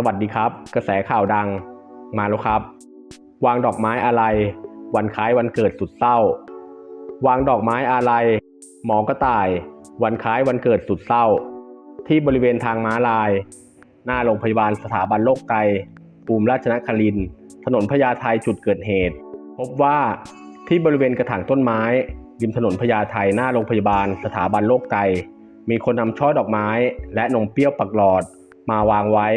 สวัสดีครับ กระแสข่าวดังมาแล้วครับ วางดอกไม้อะไร วันคล้ายวันเกิดสุดเศร้า วางดอกไม้อะไร หมอกระต่าย วันคล้ายวันเกิดสุดเศร้า ที่บริเวณทางม้าลาย หน้าโรงพยาบาลสถาบันโรคไตภูมิราชนครินถนนพญาไทจุดเกิดเหตุ พบว่าที่บริเวณกระถางต้นไม้ริมถนนพญาไทหน้าโรงพยาบาลสถาบันโรคไตมีคนนำช่อดอกไม้ และนมเปรี้ยวปักหลอด มาวางไว้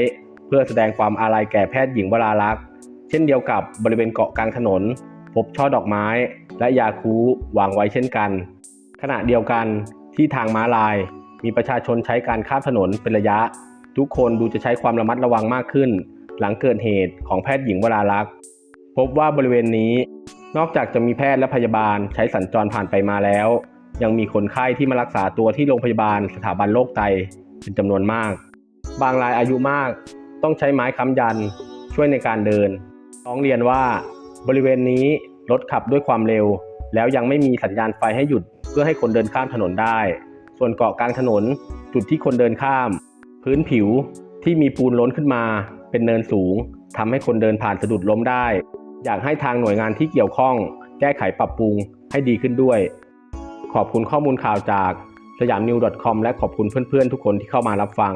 พื่อแสดงความอาลัยแก่แพทย์หญิงวราลักษ์เช่นเดียวกับบริเวณเกาะกลางถนน พบช่อดอกไม้และยาคูวางไว้เช่นกัน ขณะเดียวกันที่ทางม้าลาย มีประชาชนใช้การข้ามถนนเป็นระยะ ทุกคนดูจะใช้ความระมัดระวังมากขึ้น หลังเกิดเหตุของแพทย์หญิงวราลักษ์พบว่าบริเวณนี้ นอกจากจะมีแพทย์และพยาบาลใช้สัญจรผ่านไปมาแล้ว ยังมีคนไข้ที่มารักษาตัวที่โรงพยาบาลสถาบันโรคไตเป็นจำนวนมาก บางรายอายุมาก ต้องใช้ไม้ค้ำยันช่วยในการเดินร้องเรียนว่าบริเวณนี้รถขับด้วยความเร็ว แล้วยังไม่มีสัญญาณไฟให้หยุดเพื่อให้คนเดินข้ามถนนได้ ส่วนเกาะกลางถนนจุดที่คนเดินข้าม พื้นผิวที่มีปูนล้นขึ้นมา เป็นเนินสูงทำให้คนเดินผ่านสะดุดล้มได้ อยากให้ทางหน่วยงานที่เกี่ยวข้อง แก้ไขปรับปรุงให้ดีขึ้นด้วย ขอบคุณข้อมูลข่าวจากสยามนิว .com และขอบคุณเพื่อนๆ ทุกคนที่เข้ามารับฟัง